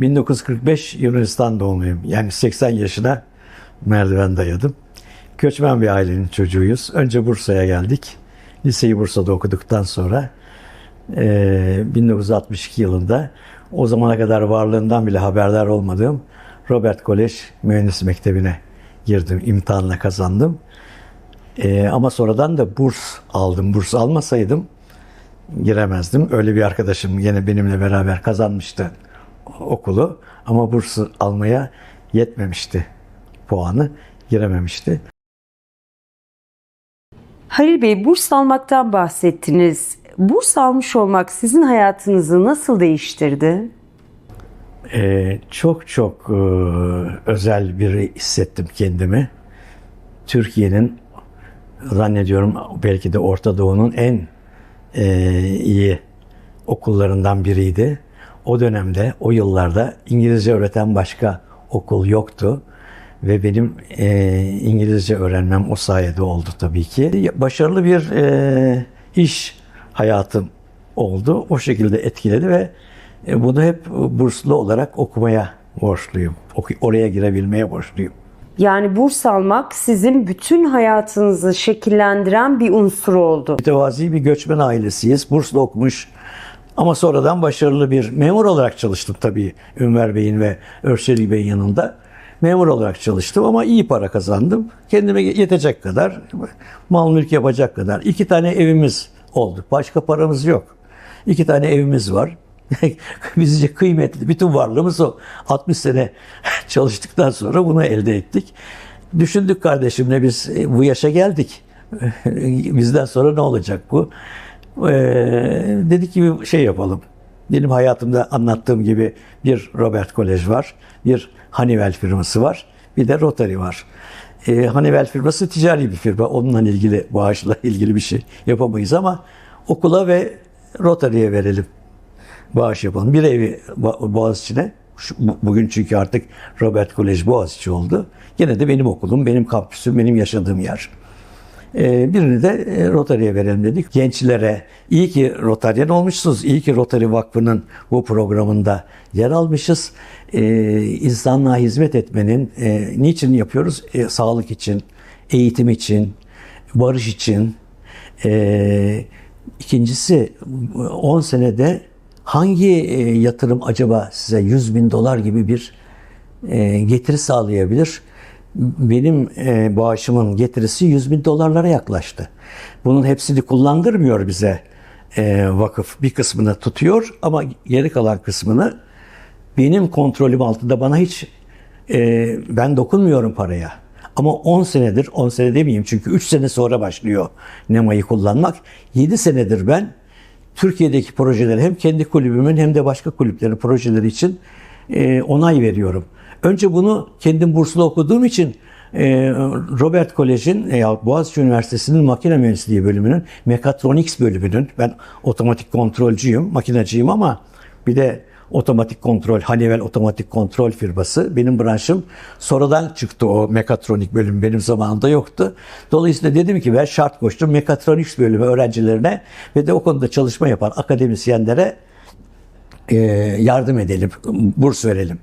1945 Yunanistan doğumluyum. Yani 80 yaşına merdiven dayadım. Göçmen bir ailenin çocuğuyuz. Önce Bursa'ya geldik. Liseyi Bursa'da okuduktan sonra eee, 1962 yılında o zamana kadar varlığından bile haberdar olmadığım Robert Kolej Mühendis Mektebi'ne girdim. İmtihanla kazandım. Eee, ama sonradan da burs aldım. Burs almasaydım giremezdim. Öyle bir arkadaşım yine benimle beraber kazanmıştı okulu ama burs almaya yetmemişti puanı. Girememişti. Halil Bey burs almaktan bahsettiniz. Burs almış olmak sizin hayatınızı nasıl değiştirdi? Ee, çok çok e, özel biri hissettim kendimi. Türkiye'nin zannediyorum belki de Orta Doğu'nun en e, iyi okullarından biriydi. O dönemde, o yıllarda İngilizce öğreten başka okul yoktu. Ve benim e, İngilizce öğrenmem o sayede oldu tabii ki. Başarılı bir e, iş hayatım oldu. O şekilde etkiledi ve e, bunu hep burslu olarak okumaya borçluyum. Oraya girebilmeye borçluyum. Yani burs almak sizin bütün hayatınızı şekillendiren bir unsur oldu. Mütevazi bir göçmen ailesiyiz. Burslu okumuş ama sonradan başarılı bir memur olarak çalıştım tabii Ünver Bey'in ve Örşeli Bey'in yanında. Memur olarak çalıştım ama iyi para kazandım. Kendime yetecek kadar, mal mülk yapacak kadar. iki tane evimiz oldu. Başka paramız yok. İki tane evimiz var. Bizce kıymetli. Bütün varlığımız o. 60 sene çalıştıktan sonra bunu elde ettik. Düşündük kardeşimle biz e, bu yaşa geldik. Bizden sonra ne olacak bu? Ee, dedik ki bir şey yapalım. Benim hayatımda anlattığım gibi bir Robert Kolej var, bir Honeywell firması var, bir de Rotary var. Ee, Honeywell firması ticari bir firma. Onunla ilgili, bağışla ilgili bir şey yapamayız ama okula ve Rotary'e verelim. Bağış yapalım. Bir evi Boğaziçi'ne. Bugün çünkü artık Robert Kolej Boğaziçi oldu. Gene de benim okulum, benim kampüsüm, benim yaşadığım yer. Ee, birini de e, Rotary'e verelim dedik. Gençlere iyi ki Rotaryen olmuşsunuz. iyi ki Rotary Vakfı'nın bu programında yer almışız. Ee, insanlığa hizmet etmenin e, niçin yapıyoruz? E, sağlık için, eğitim için, barış için. Ee, ikincisi 10 senede hangi yatırım acaba size 100 bin dolar gibi bir getiri sağlayabilir? Benim e, bağışımın getirisi 100 bin dolarlara yaklaştı. Bunun hepsini kullandırmıyor bize e, vakıf. Bir kısmını tutuyor ama geri kalan kısmını benim kontrolüm altında bana hiç e, ben dokunmuyorum paraya. Ama 10 senedir, 10 sene demeyeyim çünkü 3 sene sonra başlıyor NEMA'yı kullanmak. 7 senedir ben Türkiye'deki projeleri hem kendi kulübümün hem de başka kulüplerin projeleri için e, onay veriyorum. Önce bunu kendim burslu okuduğum için e, Robert Kolej'in e, Boğaziçi Üniversitesi'nin makine mühendisliği bölümünün mekatroniks bölümünün ben otomatik kontrolcüyüm, makinacıyım ama bir de otomatik kontrol, Honeywell otomatik kontrol firması. Benim branşım sonradan çıktı o mekatronik bölüm benim zamanımda yoktu. Dolayısıyla dedim ki ben şart koştum mekatroniks bölümü öğrencilerine ve de o konuda çalışma yapan akademisyenlere e, yardım edelim, burs verelim.